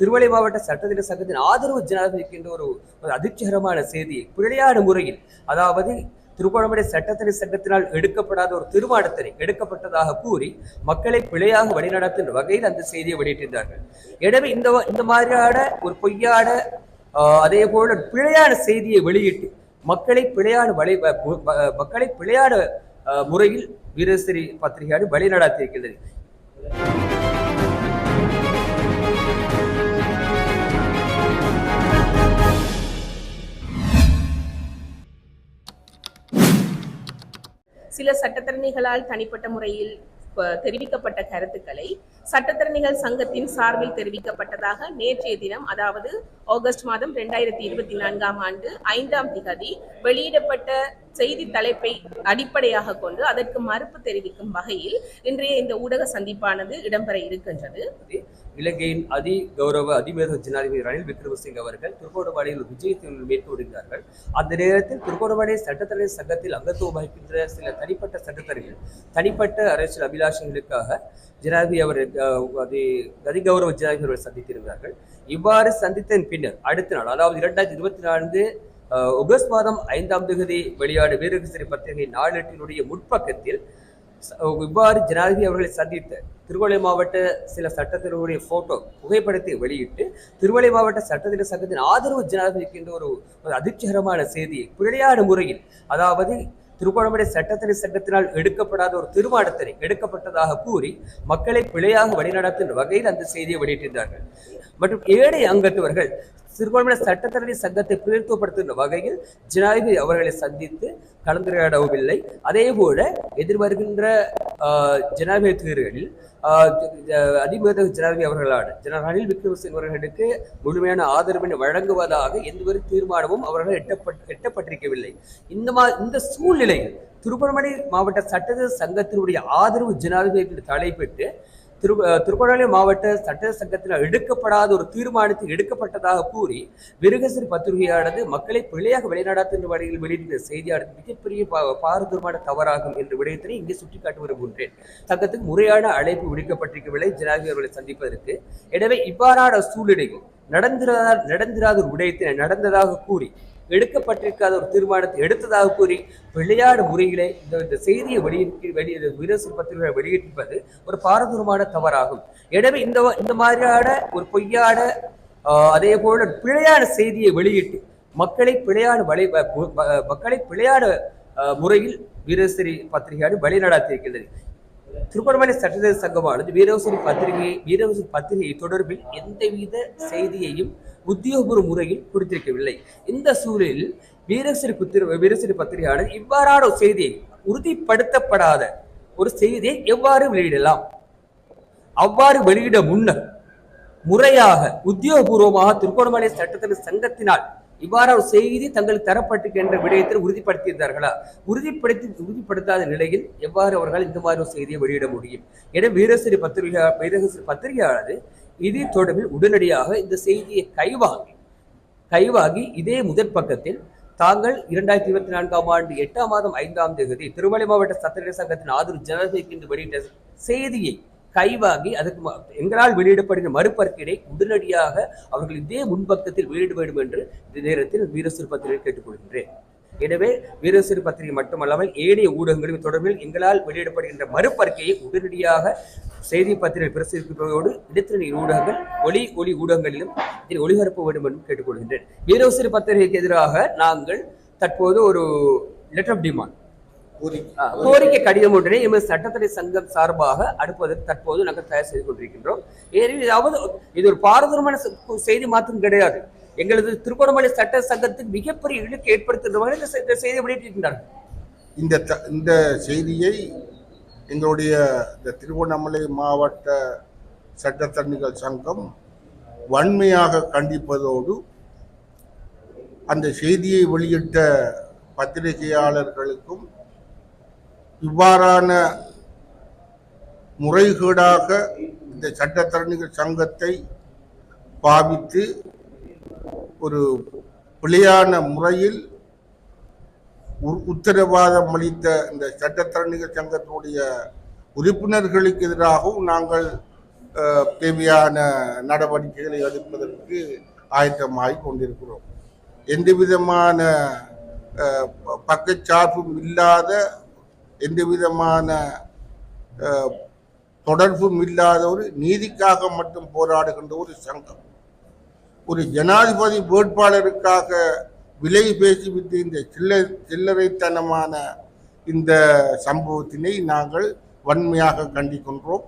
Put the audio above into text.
திருவள்ளை மாவட்ட சட்டத்திட்ட சங்கத்தின் ஆதரவு ஜனாதிபதிக்கு என்ற ஒரு ஒரு அதிர்ச்சிகரமான செய்தியை பிழையான முறையில் அதாவது திருகோணமலை சட்டத்திட்ட சங்கத்தினால் எடுக்கப்படாத ஒரு தீர்மானத்தினை எடுக்கப்பட்டதாக கூறி மக்களை பிழையாக வழிநடத்தும் வகையில் அந்த செய்தியை வெளியிட்டிருந்தார்கள். எனவே இந்த இந்த மாதிரியான ஒரு பொய்யான அதே போல பிழையான செய்தியை வெளியிட்டு மக்களை பிழையான வழி மக்களை பிழையான முறையில் வீரஸ்ரீ பத்திரிகையாடு வழிநடத்தியிருக்கிறது சில சட்டத்தரணிகளால் தனிப்பட்ட முறையில் தெரிவிக்கப்பட்ட கருத்துக்களை சட்டத்தரணிகள் சங்கத்தின் சார்பில் தெரிவிக்கப்பட்டதாக நேற்றைய தினம் அதாவது ஆகஸ்ட் மாதம் இரண்டாயிரத்தி இருபத்தி நான்காம் ஆண்டு ஐந்தாம் திகதி வெளியிடப்பட்ட செய்தி தலைப்பை அடிப்படையாக கொண்டு அதற்கு மறுப்பு தெரிவிக்கும் வகையில் இன்றைய இந்த ஊடக சந்திப்பானது இடம்பெற இருக்கின்றது. இலங்கையின் அதி கௌரவ அதிமேத ஜனாதிபதி ரணில் விக்ரமசிங் அவர்கள் திருகோணமலையில் விஜயத்தின் மேற்கொள்கிறார்கள் அந்த நேரத்தில் திருகோணமலை சட்டத்தரணி சங்கத்தில் அங்கத்துவம் வகிக்கின்ற சில தனிப்பட்ட சட்டத்தரணிகள் தனிப்பட்ட அரசியல் அபிலாஷங்களுக்காக ஜனாதிபதி அவர் அஹ், அது அதி கௌரவ ஜனாதிபதி அவர்கள் சந்தித்திருந்தார்கள். இவ்வாறு சந்தித்த பின்னர் அடுத்த நாள் அதாவது இரண்டாயிரத்தி இருபத்தி நான்கு அஹ், ஆகஸ்ட் மாதம் ஐந்தாம் தேதி வெளியாடு வீரகசிரி பத்திரிகை நாளேட்டினுடைய முற்பக்கத்தில் இவ்வாறு ஜனாதிபதி அவர்களை சந்தித்த திருவள்ளை மாவட்ட சில சட்டத்தினருடைய போட்டோ புகைப்படத்தை வெளியிட்டு திருவள்ளை மாவட்ட சட்டத்திட்ட சங்கத்தின் ஆதரவு ஜனாதிபதிக்கு என்ற ஒரு அதிர்ச்சிகரமான செய்தியை பிழையான முறையில் அதாவது திருகோணமலை சட்டத்தினை சங்கத்தினால் எடுக்கப்படாத ஒரு தீர்மானத்தினை எடுக்கப்பட்டதாக கூறி மக்களை பிழையாக வழிநடத்தும் வகையில் அந்த செய்தியை வெளியிட்டிருந்தார்கள். மற்றும் ஏழை அங்கத்தவர்கள் திருகோணமலை சட்டத்தரணி சங்கத்தை பிரதித்துவப்படுத்துகின்ற வகையில் ஜனாதிபதி அவர்களை சந்தித்து கலந்துரையாடவும் இல்லை அதே போல எதிர்வருகின்ற ஆஹ், ஜனாதிபதி தேர்தலில் அதிபர் ஜனாதிபதி அவர்களான ஜன ரணில் விக்ரமசிங் அவர்களுக்கு முழுமையான ஆதரவினை வழங்குவதாக எந்த ஒரு தீர்மானமும் அவர்கள் எட்டப்பட் எட்டப்பட்டிருக்கவில்லை. இந்த மா இந்த சூழ்நிலையில் திருகோணமலை மாவட்ட சட்ட சங்கத்தினுடைய ஆதரவு ஜனாதிபதி தலைப்பெற்று திரு அஹ் மாவட்ட சட்ட சங்கத்தில் எடுக்கப்படாத ஒரு தீர்மானத்தில் எடுக்கப்பட்டதாக கூறி விருகசிறி பத்திரிகையானது மக்களை பிழையாக வெளிநடாத்துகின்ற வழியில் வெளியிட்ட செய்தியானது மிகப்பெரிய பா- பாரதூரமான தவறாகும் என்ற விடயத்தினை இங்கே சுட்டிக்காட்டி விரும்புகின்றேன். சங்கத்துக்கு முறையான அழைப்பு விடுக்கப்பட்டிருக்கவில்லை. ஜனாதிபதி அவர்களை சந்திப்பதற்கு. எனவே இவ்வாறான சூழ்நிலையும் நடந்திராத நடந்திராத ஒரு விடயத்தை நடந்ததாக கூறி எடுக்கப்பட்டிருக்காத ஒரு தீர்மானத்தை எடுத்ததாக கூறி விளையாடு முறையிலே இந்த இந்த செய்தியை வெளியிட்டு வெளியிட வீரசு பத்திரிகை வெளியிட்டிருப்பது ஒரு பாரதூரமான தவறாகும். எனவே இந்த இந்த மாதிரியான ஒரு பொய்யான ஆஹ், அதே போல பிழையான செய்தியை வெளியிட்டு மக்களை பிழையான வழி மக்களை பிழையான ஆஹ், முறையில் வீரஸ்ரீ பத்திரிகையாடு வழிநடாத்தியிருக்கிறது. திருகோணமலை சட்டத்திட்ட சங்கமானது வீரவசூரி பத்திரிகை வீரவசூரி பத்திரிகை தொடர்பில் எந்தவித செய்தியையும் உத்தியோகபூர்வ முறையில் கொடுத்திருக்கவில்லை. இந்த சூழலில் வீரசிறி புத்திர வீரசிறி பத்திரிகையாளர் இவ்வாறான ஒரு செய்தியை உறுதிப்படுத்தப்படாத ஒரு செய்தியை எவ்வாறு வெளியிடலாம்? அவ்வாறு வெளியிட முன்னர் முறையாக உத்தியோகபூர்வமாக திருக்கோணமலை சட்டத்தின் சங்கத்தினால் இவ்வாறு ஒரு செய்தி தங்களுக்கு தரப்பட்டிருக்கின்ற விடயத்தில் உறுதிப்படுத்தியிருந்தார்களா? உறுதிப்படுத்தி உறுதிப்படுத்தாத நிலையில் எவ்வாறு அவர்கள் இந்த மாதிரி ஒரு செய்தியை வெளியிட முடியும்? என வீரசிறி பத்திரிகை வீரசிறி பத்திரிகையானது இது தொடர்பில் உடனடியாக இந்த செய்தியை கைவாங்கி கைவாகி இதே முதற் பக்கத்தில் தாங்கள் இரண்டாயிரத்தி இருபத்தி நான்காம் ஆண்டு எட்டாம் மாதம் ஐந்தாம் தேதி திருமலை மாவட்ட சத்திர சங்கத்தின் ஆதரவு ஜனாதிபதிக்கு வெளியிட்ட செய்தியை கைவாங்கி அதற்கு எங்களால் வெளியிடப்படுகிற மறுபரிக்கீடை உடனடியாக அவர்கள் இதே முன்பக்கத்தில் வெளியிட வேண்டும் என்று இந்த நேரத்தில் வீரசிறு பத்திரிகை கேட்டுக்கொள்கின்றேன். எனவே வீரசிறு பத்திரிகை மட்டுமல்லாமல் ஏனைய ஊடகங்களின் தொடர்பில் எங்களால் வெளியிடப்படுகின்ற மறுபறிக்கையை உடனடியாக செய்தி பத்திரிகை பிரசுரிப்பதோடு இடைத்திரை ஊடகங்கள் ஒளி ஒளி ஊடகங்களிலும் இதை ஒளிபரப்ப வேண்டும் என்று கேட்டுக்கொள்கின்றேன். வீரசிறு பத்திரிகைக்கு எதிராக நாங்கள் தற்போது ஒரு லெட்டர் ஆஃப் டிமாண்ட் கோரிக்கை. கடிதம் ஒன்றினை எமது சட்டத்துறை சங்கம் சார்பாக அனுப்புவதற்கு தற்போது நாங்கள் தயார் செய்து கொண்டிருக்கின்றோம். ஏனெனில் இதாவது இது ஒரு பாரதூரமான செய்தி மாற்றம் கிடையாது. எங்களது திருகோணமலை சட்ட சங்கத்துக்கு மிகப்பெரிய இழுக்கு ஏற்படுத்துகின்ற வகையில் இந்த செய்தி வெளியிட்டிருக்கின்றார்கள். இந்த இந்த செய்தியை எங்களுடைய இந்த திருவண்ணாமலை மாவட்ட சட்டத்தரணிகள் சங்கம் வன்மையாக கண்டிப்பதோடு அந்த செய்தியை வெளியிட்ட பத்திரிகையாளர்களுக்கும் இவ்வாறான முறைகேடாக இந்த சட்டத்தரணிகள் சங்கத்தை பாவித்து ஒரு பிழையான முறையில் உ- உத்தரவாதம் அளித்த இந்த சட்டத்தரணிகள் சங்கத்துடைய உறுப்பினர்களுக்கு எதிராகவும் நாங்கள் தேவையான நடவடிக்கைகளை எடுப்பதற்கு ஆயத்தமாகி கொண்டிருக்கிறோம். எந்த விதமான ப- பக்கச்சார்பும் இல்லாத எந்த விதமான தொடர்பும் இல்லாத ஒரு நீதிக்காக மட்டும் போராடுகின்ற ஒரு சங்கம். ஒரு ஜனாதிபதி வேட்பாளருக்காக விலை பேசிவிட்டு இந்த சில்ல சில்லறைத்தனமான இந்த சம்பவத்தினை நாங்கள் வன்மையாக கண்டிக்கின்றோம்.